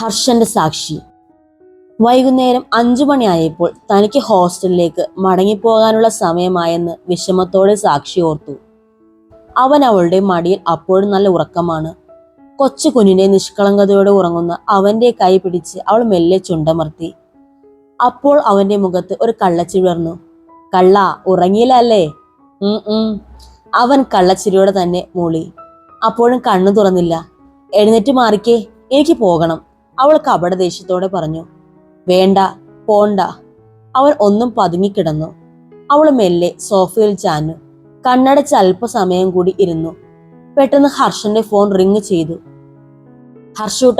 ഹർഷന്റെ സാക്ഷി. വൈകുന്നേരം അഞ്ചു മണിയായപ്പോൾ തനിക്ക് ഹോസ്റ്റലിലേക്ക് മടങ്ങിപ്പോകാനുള്ള സമയമായെന്ന് വിഷമത്തോടെ സാക്ഷി ഓർത്തു. അവൻ അവളുടെ മടിയിൽ അപ്പോഴും നല്ല ഉറക്കമാണ്. കൊച്ചു കുഞ്ഞിനെ നിഷ്കളങ്കതയോടെ ഉറങ്ങുന്ന അവന്റെ കൈ പിടിച്ച് അവൾ മെല്ലെ ചുണ്ടമർത്തി. അപ്പോൾ അവന്റെ മുഖത്ത് ഒരു കള്ളച്ചിരിവർന്നു കള്ള ഉറങ്ങിയില്ല അല്ലേ? അവൻ കള്ളച്ചിരിയോടെ തന്നെ മൂളി. അപ്പോഴും കണ്ണു തുറന്നില്ല. എഴുന്നേറ്റ് മാറിക്കേ. എനിക്ക് പോകണം. അവൾ കപട ദേഷ്യത്തോടെ പറഞ്ഞു വേണ്ട പോണ്ട. അവൻ ഒന്നും പതുങ്ങിക്കിടന്നു. അവൾ മെല്ലെ സോഫയിൽ ചാഞ്ഞു. കണ്ണടച്ച് അല്പസമയം കൂടി ഇരുന്നു. പെട്ടെന്ന് ഹർഷന്റെ ഫോൺ റിങ് ചെയ്തു. ഹർഷൂട്ട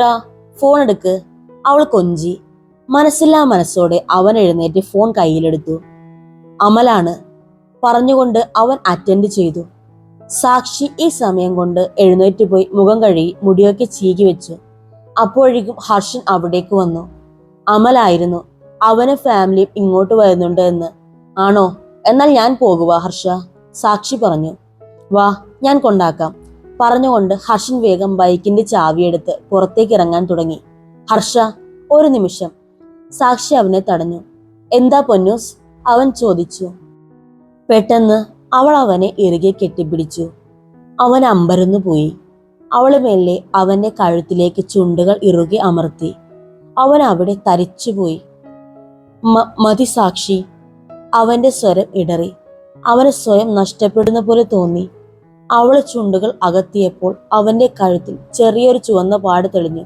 ഫോൺ എടുക്ക്. അവൾ കൊഞ്ചി. മനസ്സില്ലാ മനസ്സോടെ അവൻ എഴുന്നേറ്റ് ഫോൺ കയ്യിലെടുത്തു. അമലാണ് പറഞ്ഞുകൊണ്ട് അവൻ അറ്റൻഡ് ചെയ്തു. സാക്ഷി ഈ സമയം കൊണ്ട് എഴുന്നേറ്റ് പോയി മുഖം കഴുകി മുടിയൊക്കെ ചീകി വെച്ചു. അപ്പോഴേക്കും ഹർഷൻ അവിടേക്ക് വന്നു. അമലായിരുന്നു. അവന് ഫാമിലിയും ഇങ്ങോട്ട് വരുന്നുണ്ട് എന്ന്. ആണോ? എന്നാൽ ഞാൻ പോകുക ഹർഷ. സാക്ഷി പറഞ്ഞു. വാ ഞാൻ കൊണ്ടാക്കാം. പറഞ്ഞുകൊണ്ട് ഹർഷൻ വേഗം ബൈക്കിന്റെ ചാവിയെടുത്ത് പുറത്തേക്ക് ഇറങ്ങാൻ തുടങ്ങി. ഹർഷ ഒരു നിമിഷം. സാക്ഷി അവനെ തടഞ്ഞു. എന്താ പൊന്നൂസ്? അവൻ ചോദിച്ചു. പെട്ടെന്ന് അവൾ അവനെ ഇറുകെ കെട്ടിപ്പിടിച്ചു. അവൻ അമ്പരന്നു പോയി അവൾ മെല്ലെ അവന്റെ കഴുത്തിലേക്ക് ചുണ്ടുകൾ ഇറുകി അമർത്തി. അവൻ അവിടെ തരിച്ചുപോയി. മതി സാക്ഷി. അവന്റെ സ്വരം ഇടറി. അവന് സ്വയം നഷ്ടപ്പെടുന്ന പോലെ തോന്നി. അവൾ ചുണ്ടുകൾ അകത്തിയപ്പോൾ അവന്റെ കഴുത്തിൽ ചെറിയൊരു ചുവന്ന പാട് തെളിഞ്ഞു.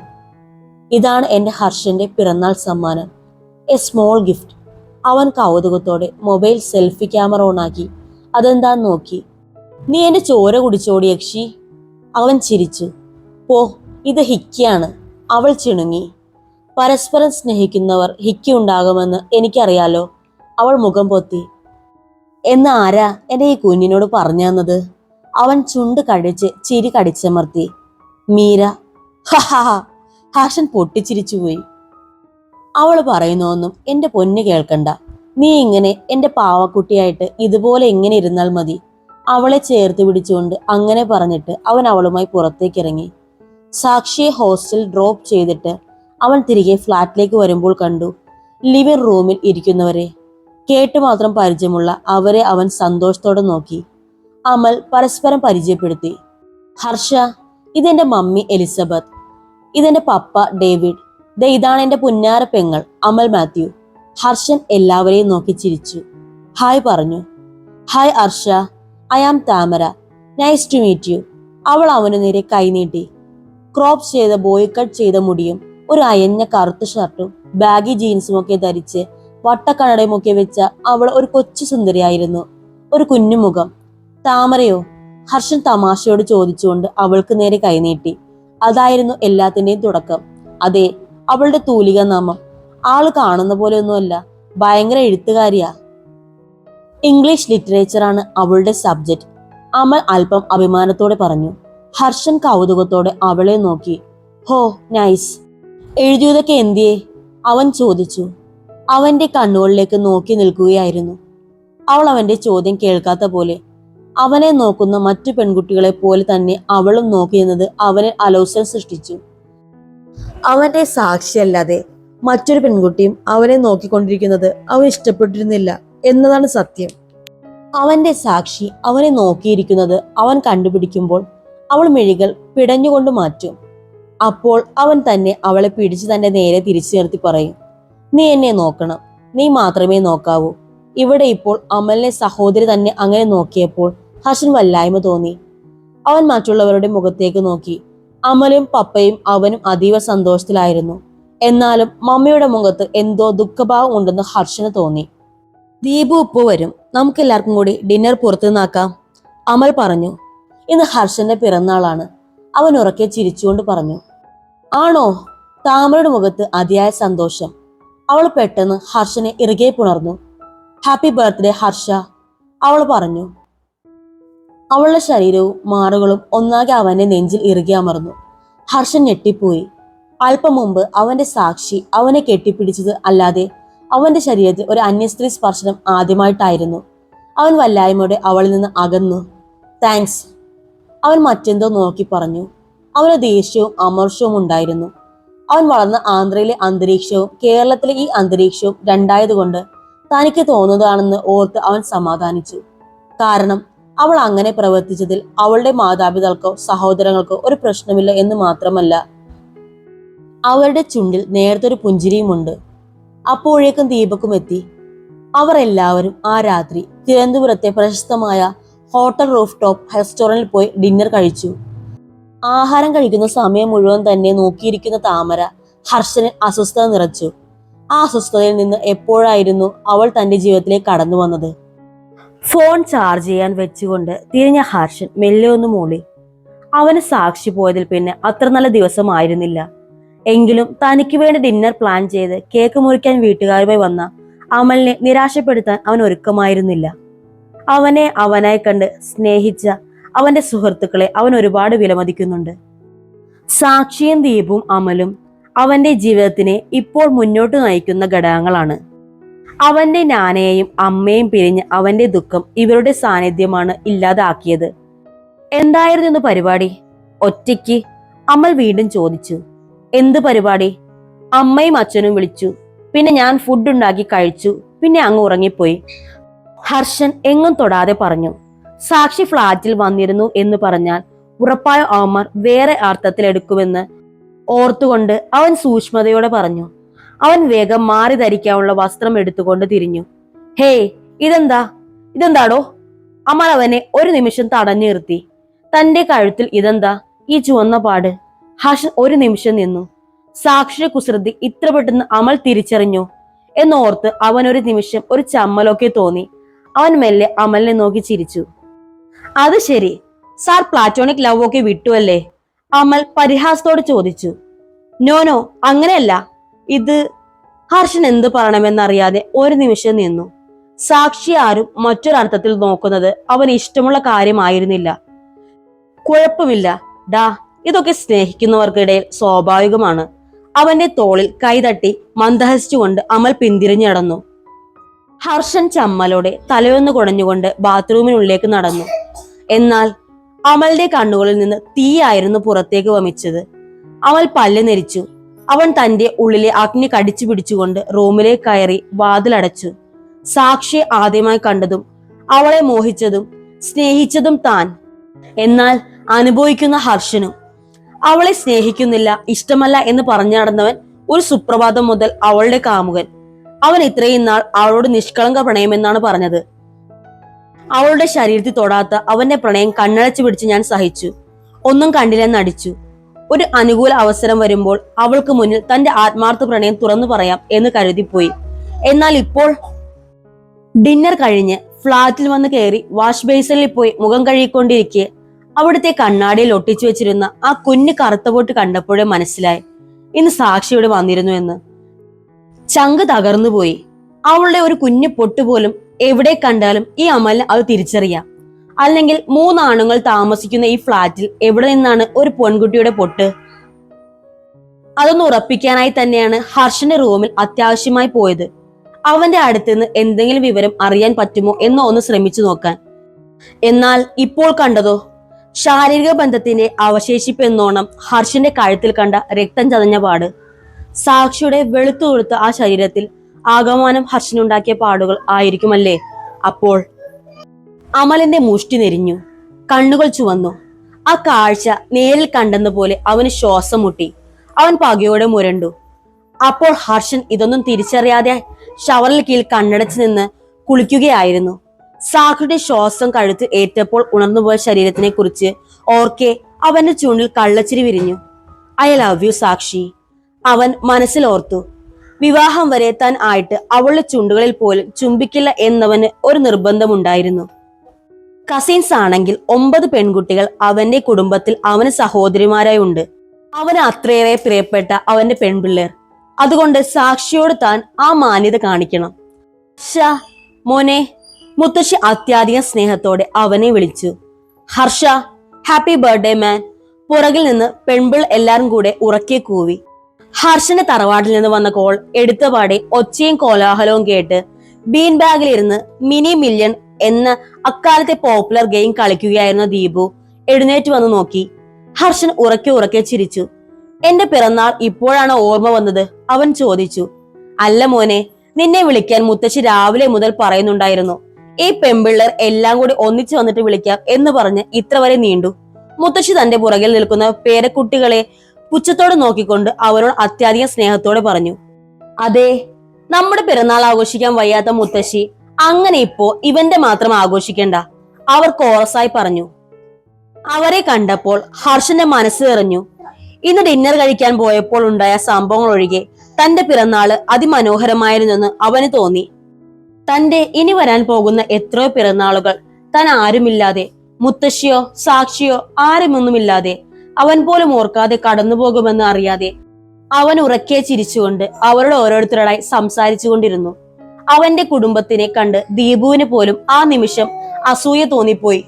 ഇതാണ് എന്റെ ഹർഷന്റെ പിറന്നാൾ സമ്മാനം. A small gift. അവൻ കൗതുകത്തോടെ മൊബൈൽ സെൽഫി ക്യാമറ ഓണാക്കി അതെന്താന്ന് നോക്കി. നീ എന്റെ ചോര കുടിച്ചോടി യക്ഷി. അവൻ ചിരിച്ചു. പോ ഇത് ഹിക്കിയാണ്. അവൾ ചിണുങ്ങി. പരസ്പരം സ്നേഹിക്കുന്നവർ ഹിക്കി ഉണ്ടാകുമെന്ന് എനിക്കറിയാലോ. അവൾ മുഖം പൊത്തി. എന്ന് ആരാ എന്റെ ഈ കുഞ്ഞിനോട് പറഞ്ഞു തന്നത് അവൻ ചുണ്ട് കടിച്ച് ചിരി കടിച്ചമർത്തി. മീര. ഹഹ ഹാഷൻ പൊട്ടിച്ചിരിച്ചുപോയി അവൾ പറയുന്നൊന്നും എന്റെ പൊന്ന് കേൾക്കണ്ട. നീ ഇങ്ങനെ എന്റെ പാവക്കുട്ടിയായിട്ട് ഇതുപോലെ ഇങ്ങനെ ഇരുന്നാൽ മതി. അവളെ ചേർത്ത് പിടിച്ചുകൊണ്ട് അങ്ങനെ പറഞ്ഞിട്ട് അവൻ അവളുമായി പുറത്തേക്ക് ഇറങ്ങി സാക്ഷിയെ ഹോസ്റ്റൽ ഡ്രോപ്പ് ചെയ്തിട്ട് അവൻ തിരികെ ഫ്ലാറ്റിലേക്ക് വരുമ്പോൾ കണ്ടു ലിവിംഗ് റൂമിൽ ഇരിക്കുന്നവരെ. കേട്ട് മാത്രം പരിചയമുള്ള അവരെ അവൻ സന്തോഷത്തോടെ നോക്കി. അമൽ പരസ്പരം പരിചയപ്പെടുത്തി. ഹർഷ ഇതെന്റെ മമ്മി എലിസബത്ത്. ഇതെന്റെ പപ്പ ഡേവിഡ്. ദേ ഇതാണ് എന്റെ പുന്നാര പെങ്ങൾ അമൽ മാത്യു. ഹർഷൻ എല്ലാവരെയും നോക്കി ചിരിച്ചു. ഹായ് പറഞ്ഞു. ഹായ് ഹർഷ. ഐ ആം താമര നൈസ് ടു മീറ്റ് യു അവൾ അവനു നേരെ കൈനീട്ടി ക്രോപ്പ് ചെയ്ത ബോയ് കട്ട് ചെയ്ത മുടിയും ഒരു അയഞ്ഞ കറുത്ത ഷർട്ടും ബാഗി ജീൻസും ഒക്കെ ധരിച്ച് വട്ടക്കണ്ണടയും ഒക്കെ വെച്ച അവൾ ഒരു കൊച്ചു സുന്ദരിയായിരുന്നു. ഒരു കുഞ്ഞുമുഖം താമരയോ? ഹർഷൻ തമാശയോട് ചോദിച്ചുകൊണ്ട് അവൾക്ക് നേരെ കൈനീട്ടി അതായിരുന്നു എല്ലാത്തിന്റെയും തുടക്കം. അതെ അവളുടെ തൂലിക നാമം ആൾ കാണുന്ന പോലെയൊന്നുമല്ല. ഭയങ്കര എഴുത്തുകാരിയാ. ഇംഗ്ലീഷ് ലിറ്ററേച്ചറാണ് അവളുടെ സബ്ജക്റ്റ് അമൽ അല്പം അഭിമാനത്തോടെ പറഞ്ഞു. ഹർഷൻ കൗതുകത്തോടെ അവളെ നോക്കി. ഹോ നൈസ് എഴുതിയതൊക്കെ എന്തിയേ? അവൻ ചോദിച്ചു. അവന്റെ കണ്ണുകളിലേക്ക് നോക്കി നിൽക്കുകയായിരുന്നു. അവൾ അവന്റെ ചോദ്യം കേൾക്കാത്ത പോലെ. അവനെ നോക്കുന്ന മറ്റു പെൺകുട്ടികളെ പോലെ തന്നെ അവളും നോക്കിയെന്നത് അവനെ അലോസരം സൃഷ്ടിച്ചു. അവന്റെ സാക്ഷിയല്ലാതെ മറ്റൊരു പെൺകുട്ടിയും അവനെ നോക്കിക്കൊണ്ടിരിക്കുന്നത് അവൻ ഇഷ്ടപ്പെട്ടിരുന്നില്ല. എന്നതാണ് സത്യം. അവന്റെ സാക്ഷി അവനെ നോക്കിയിരിക്കുന്നത് അവൻ കണ്ടുപിടിക്കുമ്പോൾ അവൾ മെഴികൾ പിടഞ്ഞുകൊണ്ട് മാറ്റും. അപ്പോൾ അവൻ തന്നെ അവളെ പിടിച്ച് തന്റെ നേരെ തിരിച്ചു നിർത്തി പറയും നീ എന്നെ നോക്കണം നീ മാത്രമേ നോക്കാവൂ. ഇവിടെ ഇപ്പോൾ അമലിനെ സഹോദരി തന്നെ അങ്ങനെ നോക്കിയപ്പോൾ ഹർഷൻ വല്ലായ്മ തോന്നി. അവൻ മറ്റുള്ളവരുടെ മുഖത്തേക്ക് നോക്കി. അമലും പപ്പയും അവനും അതീവ സന്തോഷത്തിലായിരുന്നു. എന്നാലും മമ്മയുടെ മുഖത്ത് എന്തോ ദുഃഖഭാവം ഉണ്ടെന്ന് ഹർഷന് തോന്നി. ദീപു ഉപ്പ് വരും. നമുക്ക് എല്ലാവർക്കും കൂടി ഡിന്നർ പുറത്തു നിന്നാക്കാം അമൽ പറഞ്ഞു ഇന്ന് ഹർഷന്റെ പിറന്നാളാണ്. അവൻ ഉറക്കെ ചിരിച്ചുകൊണ്ട് പറഞ്ഞു ആണോ? താമരയുടെ മുഖത്ത് അതിയായ സന്തോഷം. അവൾ പെട്ടെന്ന് ഹർഷനെ ഇറുകെ പുണർന്നു. Happy birthday Harsha. അവൾ പറഞ്ഞു അവളുടെ ശരീരവും മാറുകളും ഒന്നാകെ അവന്റെ നെഞ്ചിൽ ഇറുകെ അമർന്നു. ഹർഷൻ ഞെട്ടിപ്പോയി. അല്പം മുമ്പ് അവന്റെ സാക്ഷി അവനെ കെട്ടിപ്പിടിച്ചത് അല്ലാതെ അവന്റെ ശരീരത്തിൽ ഒരു അന്യസ്ത്രീ സ്പർശനം ആദ്യമായിട്ടായിരുന്നു. അവൻ വല്ലായ്മയോടെ അവളിൽ നിന്ന് അകന്നു. താങ്ക്സ് അവൻ മറ്റെന്തോ നോക്കി പറഞ്ഞു. അവന് ദേഷ്യവും അമർഷവും ഉണ്ടായിരുന്നു. അവൻ വളർന്ന ആന്ധ്രയിലെ അന്തരീക്ഷവും കേരളത്തിലെ ഈ അന്തരീക്ഷവും രണ്ടായതുകൊണ്ട് തനിക്ക് തോന്നുന്നതാണെന്ന് ഓർത്ത് അവൻ സമാധാനിച്ചു. കാരണം അവൾ അങ്ങനെ പ്രവർത്തിച്ചതിൽ അവളുടെ മാതാപിതാക്കൾക്കോ സഹോദരങ്ങൾക്കോ ഒരു പ്രശ്നമില്ല എന്ന് മാത്രമല്ല അവരുടെ ചുണ്ടിൽ നേരത്തെ ഒരു പുഞ്ചിരിയുമുണ്ട്. അപ്പോഴേക്കും ദീപക്കും എത്തി. അവർ എല്ലാവരും ആ രാത്രി തിരുവനന്തപുരത്തെ പ്രശസ്തമായ ഹോട്ടൽ റൂഫ് ടോപ്പ് റെസ്റ്റോറന്റിൽ പോയി ഡിന്നർ കഴിച്ചു. ആഹാരം കഴിക്കുന്ന സമയം മുഴുവൻ തന്നെ നോക്കിയിരിക്കുന്ന താമര ഹർഷന് അസ്വസ്ഥത നിറച്ചു. ആ അസ്വസ്ഥതയിൽ നിന്ന് എപ്പോഴായിരുന്നു അവൾ തന്റെ ജീവിതത്തിലേക്ക് കടന്നു വന്നത്? ഫോൺ ചാർജ് ചെയ്യാൻ വെച്ചുകൊണ്ട് തിരിഞ്ഞ ഹർഷൻ മെല്ലെ ഒന്ന് മൂളി. അവന് സാക്ഷി പോയതിൽ പിന്നെ അത്ര നല്ല ദിവസമായിരുന്നില്ല. എങ്കിലും തനിക്ക് വേണ്ടി ഡിന്നർ പ്ലാൻ ചെയ്ത് കേക്ക് മുറിക്കാൻ വീട്ടുകാരുമായി വന്ന അമലിനെ നിരാശപ്പെടുത്താൻ അവൻ ഒരുക്കമായിരുന്നില്ല. അവനെ അവനായി കണ്ട് സ്നേഹിച്ച അവന്റെ സുഹൃത്തുക്കളെ അവൻ ഒരുപാട് വിലമതിക്കുന്നുണ്ട്. സാക്ഷിയും ദീപും അമലും അവന്റെ ജീവിതത്തിനെ ഇപ്പോൾ മുന്നോട്ട് നയിക്കുന്ന ഘടകങ്ങളാണ്. അവന്റെ നാനയെയും അമ്മയും പിരിഞ്ഞ് അവന്റെ ദുഃഖം ഇവരുടെ സാന്നിധ്യമാണ് ഇല്ലാതാക്കിയത്. എന്തായിരുന്നു പരിപാടി? ഒറ്റയ്ക്ക് അമൽ വീണ്ടും ചോദിച്ചു. എന്ത് പരിപാടി? അമ്മയും അച്ഛനും വിളിച്ചു. പിന്നെ ഞാൻ ഫുഡ് ഉണ്ടാക്കി കഴിച്ചു. പിന്നെ അങ്ങ് ഉറങ്ങിപ്പോയി. ഹർഷൻ എങ്ങും തൊടാതെ പറഞ്ഞു. സാക്ഷി ഫ്ളാറ്റിൽ വന്നിരുന്നു എന്ന് പറഞ്ഞാൽ ഉറപ്പായ ഓമർ വേറെ അർത്ഥത്തിൽ എടുക്കുമെന്ന് ഓർത്തുകൊണ്ട് അവൻ സൂക്ഷ്മതയോടെ പറഞ്ഞു. അവൻ വേഗം മാറി ധരിക്കാനുള്ള വസ്ത്രം എടുത്തുകൊണ്ട് തിരിഞ്ഞു. ഹേയ് ഇതെന്താ? ഇതെന്താടോ? അമ്മ അവനെ ഒരു നിമിഷം തടഞ്ഞു നിർത്തി. തന്റെ കഴുത്തിൽ ഇതെന്താ? ഈ ചുവന്ന പാട്. ഹർഷൻ ഒരു നിമിഷം നിന്നു. സാക്ഷിയുടെ കുസൃതി ഇത്ര പെട്ടെന്ന് അമൽ തിരിച്ചറിഞ്ഞു. എന്നോർത്ത് അവൻ ഒരു നിമിഷം ഒരു ചമ്മലൊക്കെ തോന്നി. അവൻ മെല്ലെ അമലിനെ നോക്കി ചിരിച്ചു. അത് ശരി. സാർ പ്ലാറ്റോണിക് ലവ് ഒക്കെ വിട്ടുവല്ലേ അമൽ പരിഹാസത്തോട് ചോദിച്ചു. നോ നോ അങ്ങനെയല്ല. ഇത് ഹർഷൻ എന്ത് പറയണമെന്നറിയാതെ ഒരു നിമിഷം നിന്നു. സാക്ഷി ആരും മറ്റൊരർത്ഥത്തിൽ നോക്കുന്നത് അവൻ ഇഷ്ടമുള്ള കാര്യമായിരുന്നില്ല. കുഴപ്പമില്ല. ഡാ ഇതൊക്കെ സ്നേഹിക്കുന്നവർക്കിടയിൽ സ്വാഭാവികമാണ്. അവന്റെ തോളിൽ കൈതട്ടി മന്ദഹസിച്ചുകൊണ്ട് അമൽ പിന്തിരിഞ്ഞു നടന്നു. ഹർഷൻ ചമ്മലോടെ തലയൊന്ന് കുടഞ്ഞുകൊണ്ട് ബാത്റൂമിനുള്ളിലേക്ക് നടന്നു. എന്നാൽ അമലിന്റെ കണ്ണുകളിൽ നിന്ന് തീയായിരുന്നു പുറത്തേക്ക് വമിച്ചത്. അമൽ പല്ല് നെരിച്ചു. അവൻ തന്റെ ഉള്ളിലെ അഗ്നി കടിച്ചു പിടിച്ചുകൊണ്ട് റൂമിലേക്ക് കയറി വാതിലടച്ചു. സാക്ഷിയെ ആദ്യമായി കണ്ടതും അവളെ മോഹിച്ചതും സ്നേഹിച്ചതും താൻ. എന്നാൽ അനുഭവിക്കുന്ന ഹർഷനും അവളെ സ്നേഹിക്കുന്നില്ല ഇഷ്ടമല്ല എന്ന് പറഞ്ഞു നടന്നവൻ ഒരു സുപ്രഭാതം മുതൽ അവളുടെ കാമുകൻ. അവൻ ഇത്രയും നാൾ അവളോട് നിഷ്കളങ്ക പ്രണയമെന്നാണ് പറഞ്ഞത്. അവളുടെ ശരീരത്തിൽ തൊടാത്ത അവന്റെ പ്രണയം കണ്ണടച്ചു പിടിച്ച് ഞാൻ സഹിച്ചു. ഒന്നും കണ്ടില്ലെന്ന് അടിച്ചു. ഒരു അനുകൂല അവസരം വരുമ്പോൾ അവൾക്ക് മുന്നിൽ തന്റെ ആത്മാർത്ഥ പ്രണയം തുറന്നു പറയാം എന്ന് കരുതിപ്പോയി. എന്നാൽ ഇപ്പോൾ ഡിന്നർ കഴിഞ്ഞ് ഫ്ളാറ്റിൽ വന്ന് കയറി വാഷ് ബേസിനിൽ പോയി മുഖം കഴുകിക്കൊണ്ടിരിക്കെ അവിടുത്തെ കണ്ണാടിയിൽ ഒട്ടിച്ചു വെച്ചിരുന്ന ആ കുഞ്ഞു കറുത്ത പൊട്ട് കണ്ടപ്പോഴേ മനസ്സിലായി. ഇന്ന് സാക്ഷിയോട് വന്നിരുന്നു എന്ന്. ചങ്ക് തകർന്നുപോയി അവളുടെ ഒരു കുഞ്ഞു പൊട്ടുപോലും എവിടെ കണ്ടാലും ഈ അമലിന് അത് തിരിച്ചറിയാം. അല്ലെങ്കിൽ മൂന്നാണുങ്ങൾ താമസിക്കുന്ന ഈ ഫ്ളാറ്റിൽ എവിടെ നിന്നാണ് ഒരു പെൺകുട്ടിയുടെ പൊട്ട്? അതൊന്ന് ഉറപ്പിക്കാനായി തന്നെയാണ് ഹർഷന്റെ റൂമിൽ അത്യാവശ്യമായി പോയത്. അവന്റെ അടുത്തുനിന്ന് എന്തെങ്കിലും വിവരം അറിയാൻ പറ്റുമോ എന്നോ ഒന്ന് ശ്രമിച്ചു നോക്കാൻ. എന്നാൽ ഇപ്പോൾ കണ്ടതോ? ശാരീരിക ബന്ധത്തിന്റെ അവശേഷിപ്പ് എന്നോണം ഹർഷന്റെ കഴുത്തിൽ കണ്ട രക്തം ചതഞ്ഞ പാട്. സാക്ഷിയുടെ വെളുത്തു കൊടുത്ത ആ ശരീരത്തിൽ ആകമാനം ഹർഷനുണ്ടാക്കിയ പാടുകൾ ആയിരിക്കുമല്ലേ? അപ്പോൾ അമലിന്റെ മുഷ്ടി നെരിഞ്ഞു. കണ്ണുകൾ ചുവന്നു. ആ കാഴ്ച നേരിൽ കണ്ടെന്ന പോലെ അവന് ശ്വാസം മുട്ടി. അവൻ പകയോടെ മുരണ്ടു. അപ്പോൾ ഹർഷൻ ഇതൊന്നും തിരിച്ചറിയാതെ ഷവറിൽ കീഴിൽ കണ്ണടച്ചു നിന്ന് കുളിക്കുകയായിരുന്നു. സാക്ഷിയുടെ ശ്വാസം കഴുത്ത് ഏറ്റപ്പോൾ ഉണർന്നുപോയ ശരീരത്തിനെ കുറിച്ച് ഓർക്കെ അവന്റെ ചൂണ്ടിൽ കള്ളച്ചിരി വിരിഞ്ഞു. ഐ ലവ് യു സാക്ഷി അവൻ മനസ്സിൽ ഓർത്തു. വിവാഹം വരെ താൻ ആയിട്ട് അവളുടെ ചുണ്ടുകളിൽ പോലും ചുംബിക്കില്ല എന്നവന് ഒരു നിർബന്ധമുണ്ടായിരുന്നു കസിൻസ് ആണെങ്കിൽ ഒമ്പത് പെൺകുട്ടികൾ അവന്റെ കുടുംബത്തിൽ അവന് സഹോദരിമാരായി ഉണ്ട്. അവന് അത്രയേറെ പ്രിയപ്പെട്ട അവന്റെ പെൺപിള്ളേർ. അതുകൊണ്ട് സാക്ഷിയോട് താൻ ആ മാന്യത കാണിക്കണം. ഷാ മോനെ മുത്തശ്ശി അത്യാധിക സ്നേഹത്തോടെ അവനെ വിളിച്ചു. ഹർഷ ഹാപ്പി ബർത്ത്ഡേ മാൻ പുറകിൽ നിന്ന് പെൺപിൾ എല്ലാരും കൂടെ ഉറക്കെ കൂവി. ഹർഷന്റെ തറവാട്ടിൽ നിന്ന് വന്ന കോൾ എടുത്തപാടെ ഒച്ചയും കോലാഹലവും കേട്ട് ബീൻ ബാഗിലിരുന്ന് മിനി മില്യൺ എന്ന അക്കാലത്തെ പോപ്പുലർ ഗെയിം കളിക്കുകയായിരുന്ന ദീപു എഴുന്നേറ്റ് വന്ന് നോക്കി. ഹർഷൻ ഉറക്കെ ഉറക്കെ ചിരിച്ചു. എന്റെ പിറന്നാൾ ഇപ്പോഴാണ് ഓർമ്മ വന്നത്? അവൻ ചോദിച്ചു. അല്ല മോനെ നിന്നെ വിളിക്കാൻ മുത്തശ്ശി രാവിലെ മുതൽ പറയുന്നുണ്ടായിരുന്നു. ഈ പെമ്പിള്ളർ എല്ലാം കൂടി ഒന്നിച്ചു വന്നിട്ട് വിളിക്കാം എന്ന് പറഞ്ഞ് ഇത്ര വരെ നീണ്ടു. മുത്തശ്ശി തന്റെ പുറകിൽ നിൽക്കുന്ന പേരക്കുട്ടികളെ പുച്ഛത്തോടെ നോക്കിക്കൊണ്ട് അവരോട് അത്യാധികം സ്നേഹത്തോടെ പറഞ്ഞു. അതെ നമ്മുടെ പിറന്നാൾ ആഘോഷിക്കാൻ വയ്യാത്ത മുത്തശ്ശി അങ്ങനെ ഇപ്പോ ഇവന്റെ മാത്രം ആഘോഷിക്കണ്ട അവർ കോറസായി പറഞ്ഞു. അവരെ കണ്ടപ്പോൾ ഹർഷന്റെ മനസ്സ് എറിഞ്ഞു ഇന്ന് ഡിന്നർ കഴിക്കാൻ പോയപ്പോൾ ഉണ്ടായ സംഭവങ്ങൾ ഒഴികെ തന്റെ പിറന്നാൾ അതിമനോഹരമായിരുന്നെന്ന് അവന് തോന്നി. തന്റെ ഇനി വരാൻ പോകുന്ന എത്രയോ പിറന്നാളുകൾ. താൻ ആരുമില്ലാതെ മുത്തശ്ശിയോ സാക്ഷിയോ ആരുമൊന്നുമില്ലാതെ അവൻ പോലും ഓർക്കാതെ കടന്നുപോകുമെന്ന് അറിയാതെ അവൻ ഉറക്കെ ചിരിച്ചുകൊണ്ട് അവരുടെ ഓരോരുത്തരോടായി സംസാരിച്ചു കൊണ്ടിരുന്നു. അവന്റെ കുടുംബത്തിനെ കണ്ട് ദീപുവിന് പോലും ആ നിമിഷം അസൂയ തോന്നിപ്പോയി.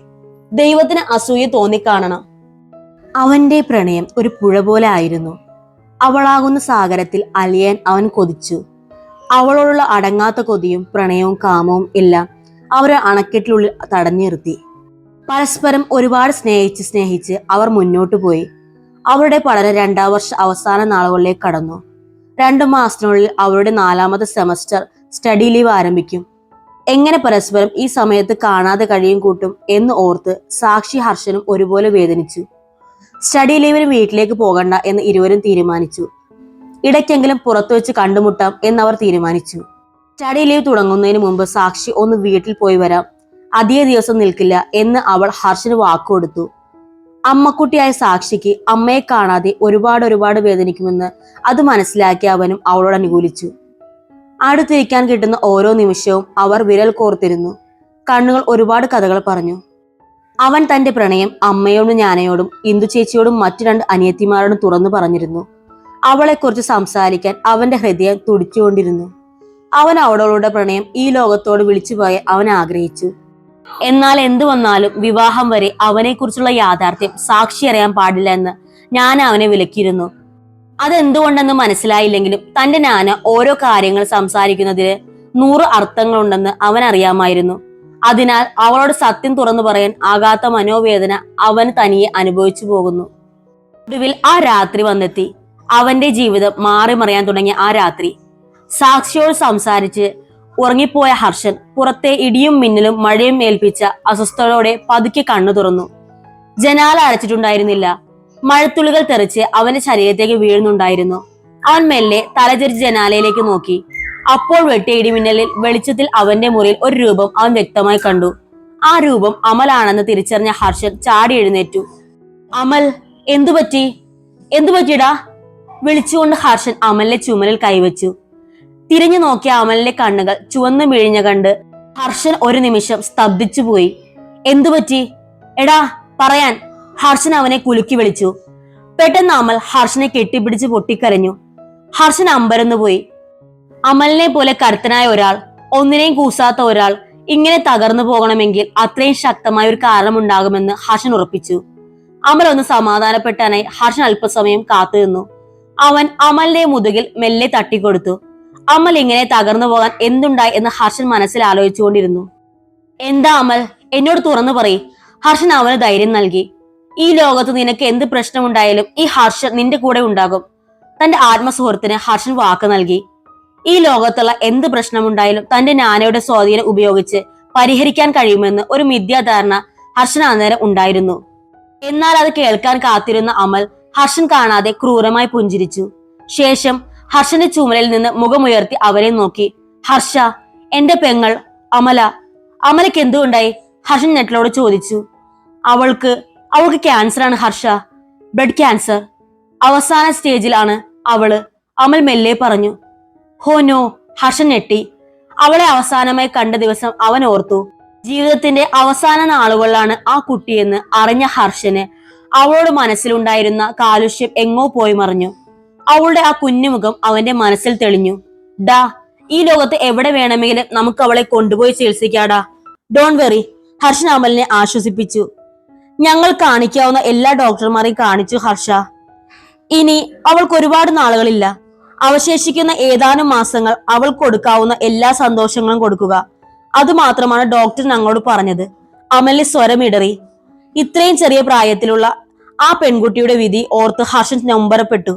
ദൈവത്തിന് അസൂയ തോന്നിക്കാണണം. അവന്റെ പ്രണയം ഒരു പുഴ പോലെ ആയിരുന്നു. അവളാകുന്ന സാഗരത്തിൽ അലിയാൻ അവൻ കൊതിച്ചു. അവളോടുള്ള അടങ്ങാത്ത കൊതിയും പ്രണയവും കാമവും എല്ലാം അവരെ അണക്കെട്ടിനുള്ളിൽ തടഞ്ഞു നിർത്തി. പരസ്പരം ഒരുപാട് സ്നേഹിച്ച് സ്നേഹിച്ച് അവർ മുന്നോട്ടു പോയി. അവരുടെ പഠനം രണ്ടാം വർഷ അവസാന നാളുകളിലേക്ക് കടന്നു. രണ്ടു മാസത്തിനുള്ളിൽ അവരുടെ നാലാമത്തെ സെമസ്റ്റർ സ്റ്റഡി ലീവ് ആരംഭിക്കും. എങ്ങനെ പരസ്പരം ഈ സമയത്ത് കാണാതെ കഴിയും കൂട്ടും എന്ന് ഓർത്ത് സാക്ഷി ഹർഷനും ഒരുപോലെ വേദനിച്ചു. സ്റ്റഡി ലീവിന് വീട്ടിലേക്ക് പോകണ്ട എന്ന് ഇരുവരും തീരുമാനിച്ചു. ഇടയ്ക്കെങ്കിലും പുറത്തു വെച്ച് കണ്ടുമുട്ടാം എന്നവർ തീരുമാനിച്ചു. സ്റ്റഡി ലീവ് തുടങ്ങുന്നതിന് മുമ്പ് സാക്ഷി ഒന്ന് വീട്ടിൽ പോയി വരാം. അധിക ദിവസം നിൽക്കില്ല എന്ന് അവൾ ഹർഷന് വാക്കുകൊടുത്തു അമ്മക്കുട്ടിയായ സാക്ഷിക്ക് അമ്മയെ കാണാതെ ഒരുപാട് ഒരുപാട് വേദനിക്കുമെന്ന് അത് മനസ്സിലാക്കി അവനും അവളോട് അനുകൂലിച്ചു. അടുത്തിരിക്കാൻ കിട്ടുന്ന ഓരോ നിമിഷവും അവർ വിരൽ കോർത്തിരുന്നു. കണ്ണുകൾ ഒരുപാട് കഥകൾ പറഞ്ഞു. അവൻ തന്റെ പ്രണയം അമ്മയോടും ഞാനയോടും ഇന്ദു ചേച്ചിയോടും മറ്റു രണ്ട് അനിയത്തിമാരോടും തുറന്നു പറഞ്ഞിരുന്നു. അവളെക്കുറിച്ച് സംസാരിക്കാൻ അവന്റെ ഹൃദയം തുടിച്ചുകൊണ്ടിരുന്നു. അവൻ അവളോടുടെ പ്രണയം ഈ ലോകത്തോട് വിളിച്ചു പോയാൻ അവൻ ആഗ്രഹിച്ചു. എന്നാൽ എന്തു വന്നാലും വിവാഹം വരെ അവനെക്കുറിച്ചുള്ള യാഥാർത്ഥ്യം സാക്ഷി അറിയാൻ പാടില്ല എന്ന് ഞാൻ അവനെ വിലക്കിയിരുന്നു. അതെന്തുകൊണ്ടെന്ന് മനസ്സിലായില്ലെങ്കിലും തന്റെ നാന ഓരോ കാര്യങ്ങൾ സംസാരിക്കുന്നതിന് നൂറ് അർത്ഥങ്ങളുണ്ടെന്ന് അവൻ അറിയാമായിരുന്നു. അതിനാൽ അവളോട് സത്യം തുറന്നു പറയാൻ ആകാത്ത മനോവേദന അവൻ തനിയെ അനുഭവിച്ചു പോകുന്നു. ഒടുവിൽ ആ രാത്രി വന്നെത്തി. അവന്റെ ജീവിതം മാറി മറിയാൻ തുടങ്ങിയ ആ രാത്രി സാക്ഷിയോട് സംസാരിച്ച് ഉറങ്ങിപ്പോയ ഹർഷൻ പുറത്തെ ഇടിയും മിന്നലും മഴയും ഏൽപ്പിച്ച അസ്വസ്ഥതയോടെ പതുക്കെ കണ്ണു തുറന്നു. ജനാല അടച്ചിട്ടുണ്ടായിരുന്നില്ല. മഴത്തുള്ളികൾ തെറിച്ച് അവന്റെ ശരീരത്തേക്ക് വീഴുന്നുണ്ടായിരുന്നു. അവൻ മെല്ലെ തലചരിച്ച് ജനാലയിലേക്ക് നോക്കി. അപ്പോൾ വെട്ടിയ ഇടിമിന്നലിൽ വെളിച്ചത്തിൽ അവന്റെ മുറിയിൽ ഒരു രൂപം അവൻ വ്യക്തമായി കണ്ടു. ആ രൂപം അമലാണെന്ന് തിരിച്ചറിഞ്ഞ ഹർഷൻ ചാടി എഴുന്നേറ്റു. അമൽ എന്തു പറ്റി എന്തു പറ്റിയടാ വിളിച്ചുകൊണ്ട് ഹർഷൻ അമലിന്റെ ചുമലിൽ കൈവച്ചു. തിരിഞ്ഞു നോക്കിയ അമലിന്റെ കണ്ണുകൾ ചുവന്നു വീഴിഞ്ഞ കണ്ട് ഹർഷൻ ഒരു നിമിഷം സ്തബ്ധിച്ചു പോയി. എന്തു പറ്റി? എടാ പറയാൻ. ഹർഷൻ അവനെ കുലുക്കി വിളിച്ചു. പെട്ടെന്ന് അമൽ ഹർഷനെ കെട്ടിപ്പിടിച്ച് പൊട്ടിക്കരഞ്ഞു. ഹർഷൻ അമ്പരന്നു പോയി. അമലിനെ പോലെ കരുത്തനായ ഒരാൾ ഒന്നിനെയും കൂസാത്ത ഒരാൾ ഇങ്ങനെ തകർന്നു പോകണമെങ്കിൽ അത്രയും ശക്തമായ ഒരു കാരണമുണ്ടാകുമെന്ന് ഹർഷൻ ഉറപ്പിച്ചു. അമൽ ഒന്ന് സമാധാനപ്പെട്ടാനായി ഹർഷൻ അല്പസമയം കാത്തുനിന്നു. അവൻ അമലിന്റെ മുതുകിൽ മെല്ലെ തട്ടിക്കൊടുത്തു. അമൽ ഇങ്ങനെ തകർന്നു പോകാൻ എന്തുണ്ടായി എന്ന് ഹർഷൻ മനസ്സിൽ ആലോചിച്ചുകൊണ്ടിരുന്നു. എന്താ അമൽ? എന്നോട് തുറന്നു പറയ്. ഹർഷൻ അവന് ധൈര്യം നൽകി. ഈ ലോകത്ത് നിനക്ക് എന്ത് പ്രശ്നമുണ്ടായാലും ഈ ഹർഷൻ നിന്റെ കൂടെ ഉണ്ടാകും. തന്റെ ആത്മസുഹൃത്തിന് ഹർഷൻ വാക്ക് നൽകി. ഈ ലോകത്തുള്ള എന്ത് പ്രശ്നമുണ്ടായാലും തന്റെ നാനയുടെ സ്വാധീനം ഉപയോഗിച്ച് പരിഹരിക്കാൻ കഴിയുമെന്ന് ഒരു മിഥ്യാധാരണ ഹർഷൻ അന്നേരം ഉണ്ടായിരുന്നു. എന്നാൽ അത് കേൾക്കാൻ കാത്തിരുന്ന അമൽ ഹർഷൻ കാണാതെ ക്രൂരമായി പുഞ്ചിരിച്ചു. ശേഷം ഹർഷന്റെ ചുമലിൽ നിന്ന് മുഖമുയർത്തി അവരെ നോക്കി. ഹർഷ എന്റെ പെങ്ങൾ അമല അമലയ്ക്ക് എന്തുകൊണ്ടായി ഹർഷൻ നെറ്റിലോട് ചോദിച്ചു. അവൾക്ക് അവൾക്ക് ക്യാൻസർ ആണ് ഹർഷ. ബ്ലഡ് ക്യാൻസർ അവസാന സ്റ്റേജിലാണ് അവൾ അമൽ മെല്ലെ പറഞ്ഞു. ഹോ നോ ഹർഷൻ ഞെട്ടി. അവളെ അവസാനമായി കണ്ട ദിവസം അവൻ ഓർത്തു. ജീവിതത്തിന്റെ അവസാന നാളുകളിലാണ് ആ കുട്ടിയെന്ന് അറിഞ്ഞ ഹർഷന് അവളോട് മനസ്സിലുണ്ടായിരുന്ന കാലുഷ്യം എങ്ങോ പോയി മറിഞ്ഞു. അവളുടെ ആ കുഞ്ഞുമുഖം അവന്റെ മനസ്സിൽ തെളിഞ്ഞു. ഡാ ഈ ലോകത്ത് എവിടെ വേണമെങ്കിലും നമുക്ക് അവളെ കൊണ്ടുപോയി ചികിത്സിക്കാടാ. ഡോൺ വെറി ഹർഷൻ അമലിനെ ആശ്വസിപ്പിച്ചു. ഞങ്ങൾ കാണിക്കാവുന്ന എല്ലാ ഡോക്ടർമാരെയും കാണിച്ചു ഹർഷ. ഇനി അവൾക്ക് ഒരുപാട് നാളുകളില്ല. അവശേഷിക്കുന്ന ഏതാനും മാസങ്ങൾ അവൾ കൊടുക്കാവുന്ന എല്ലാ സന്തോഷങ്ങളും കൊടുക്കുക. അത് മാത്രമാണ് ഡോക്ടർ ഞങ്ങളോട് പറഞ്ഞത്. അമലിന് സ്വരമിടറി. ഇത്രയും ചെറിയ പ്രായത്തിലുള്ള ആ പെൺകുട്ടിയുടെ വിധി ഓർത്ത് ഹർഷൻ നമ്പരപ്പെട്ടു.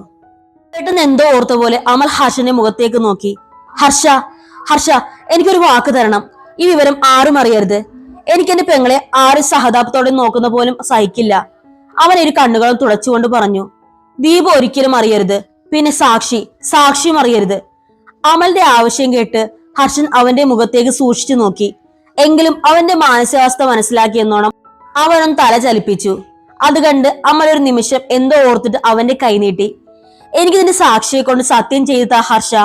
പെട്ടെന്ന് എന്തോ ഓർത്ത പോലെ അമൽ ഹർഷന്റെ മുഖത്തേക്ക് നോക്കി. ഹർഷ ഹർഷ എനിക്കൊരു വാക്ക് തരണം. ഈ വിവരം ആരും അറിയരുത്. എനിക്ക് എന്റെ പെങ്ങളെ ആരും സഹതാപത്തോടെ നോക്കുന്ന പോലും സഹിക്കില്ല. അവൻ ഒരു കണ്ണുകളും തുടച്ചുകൊണ്ട് പറഞ്ഞു ദീപ് ഒരിക്കലും അറിയരുത്. പിന്നെ സാക്ഷി സാക്ഷിയും അറിയരുത്. അമലിന്റെ ആവശ്യം കേട്ട് ഹർഷൻ അവന്റെ മുഖത്തേക്ക് സൂക്ഷിച്ചു നോക്കി. എങ്കിലും അവന്റെ മാനസികാവസ്ഥ മനസ്സിലാക്കിയെന്നോണം അവനും തല ചലിപ്പിച്ചു. അത് കണ്ട് അമൽ ഒരു നിമിഷം എന്തോ ഓർത്തിട്ട് അവന്റെ കൈ നീട്ടി. എനിക്കിതിന്റെ സാക്ഷിയെ കൊണ്ട് സത്യം ചെയ്ത ഹർഷ.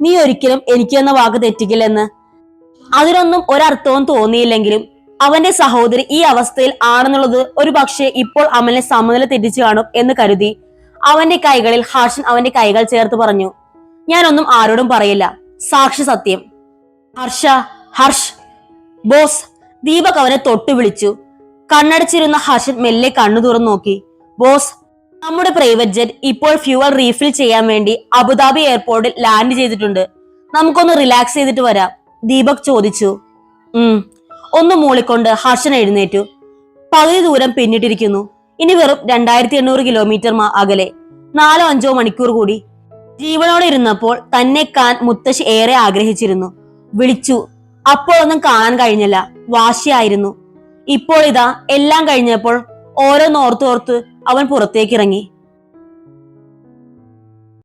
നീ ഒരിക്കലും എനിക്ക് എന്ന വാക്ക് തെറ്റിക്കില്ലെന്ന്. അതിനൊന്നും ഒരർത്ഥവും തോന്നിയില്ലെങ്കിലും അവന്റെ സഹോദരി ഈ അവസ്ഥയിൽ ആണെന്നുള്ളത് ഒരു പക്ഷേ ഇപ്പോൾ അമലിനെ സമനില തെറ്റിച്ചു കാണും എന്ന് കരുതി. അവന്റെ കൈകളിൽ ഹർഷൻ അവന്റെ കൈകൾ ചേർത്ത് പറഞ്ഞു. ഞാനൊന്നും ആരോടും പറയില്ല. സാക്ഷി സത്യം. ഹർഷ ഹർഷ് ബോസ് ദീപക് അവനെ തൊട്ടു വിളിച്ചു കണ്ണടച്ചിരുന്ന ഹർഷിത് മെല്ലെ കണ്ണു തുറന്നു നോക്കി. ബോസ് നമ്മുടെ പ്രൈവറ്റ് ജെറ്റ് ഇപ്പോൾ ഫ്യൂവൽ റീഫിൽ ചെയ്യാൻ വേണ്ടി അബുദാബി എയർപോർട്ടിൽ ലാൻഡ് ചെയ്തിട്ടുണ്ട്. നമുക്കൊന്ന് റിലാക്സ് ചെയ്തിട്ട് വരാം ദീപക് ചോദിച്ചു. ഉം. ഒന്ന് മൂളിക്കൊണ്ട് ഹർഷൻ എഴുന്നേറ്റു. പകുതി ദൂരം പിന്നിട്ടിരിക്കുന്നു. ഇനി വെറും രണ്ടായിരത്തി എണ്ണൂറ് കിലോമീറ്റർ അകലെ. നാലോ അഞ്ചോ മണിക്കൂർ കൂടി. ജീവനോടെ ഇരുന്നപ്പോൾ തന്നെ കാൻ മുത്തശ്ശി ഏറെ ആഗ്രഹിച്ചിരുന്നു. വിളിച്ചു. അപ്പോഴൊന്നും കാണാൻ കഴിഞ്ഞില്ല. വാശിയായിരുന്നു. ഇപ്പോൾ ഇതാ എല്ലാം കഴിഞ്ഞപ്പോൾ ഓരോന്നോർത്തോർത്ത് അവൻ പുറത്തേക്ക് ഇറങ്ങി